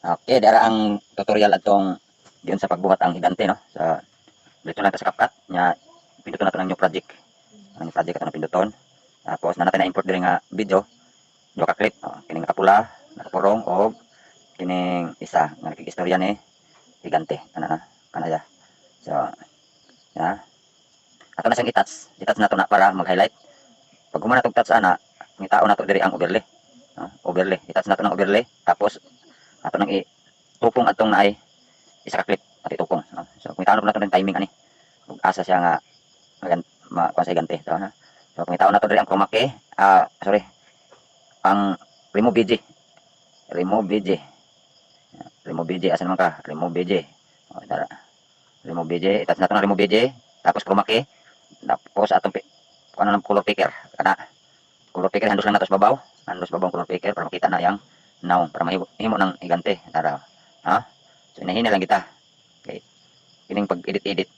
Okay, dara ang tutorial atong diyon sa pagbuhat ang higante no. Sa dito lang ta sa CapCut nya pinduton nato ng new project. Ang new project ato na pinduton. Tapos na natin na import diri nga video. Duha ka clip, oh, kining nakapula, nakapurong og kining isa nga nakikistorya ni higante. Ana na, kanaya. So, ya. Ato na siyang i-touch. I-touch nato na para mag-highlight. Pag humana tog touch ana, ngitao nato diri ang overlay. No? Overlay. I-touch nato ng overlay. Tapos ato nang i-tupong atong naay isa ka clip at itupong. No? So kung itaon nato ng timing ani. Ug asa siya nga magan ma sa gante to ha. So kung itaon nato diri ang key, ah sorry. Ang remove BG. Remove BG. Remove BG asa naman ka? Remove BG. O tara. Remove BG, itas nato ng remove BG, tapos key, tapos atong ano ng color picker kana color picker handos lang nato babaw handos babaw color picker para makita na yang now para mahimo himo ng igante tara ha? So inahina lang kita. Okay. Kining pag edit edit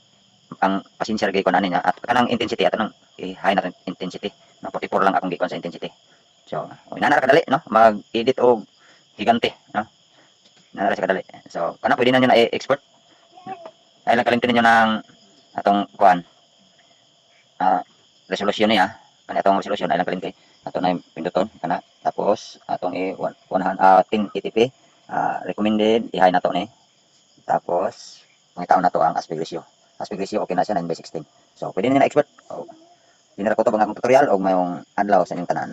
ang pasensya ra gyud ko na niya at kanang intensity ato nang i-high natin intensity. Na 44 lang akong gikon sa intensity. So inana ra kadali no? Mag edit og higante no? Inana ra kadali. So kana pwede na nyo na i-export ay lang kalimtin ninyo ng atong kuan. Ah resolution niya kana atong resolution ay lang kalimtin ato na pinduton kana tapos atong i 100 ah 1080p ah recommended i-high na to ni. Tapos makita na to ang aspect ratio aspect ratio okay na siya 9 by 16 so pwede na na expert. Oh, dinara ko to bang akong tutorial o mayong adlaw sa inyong tanan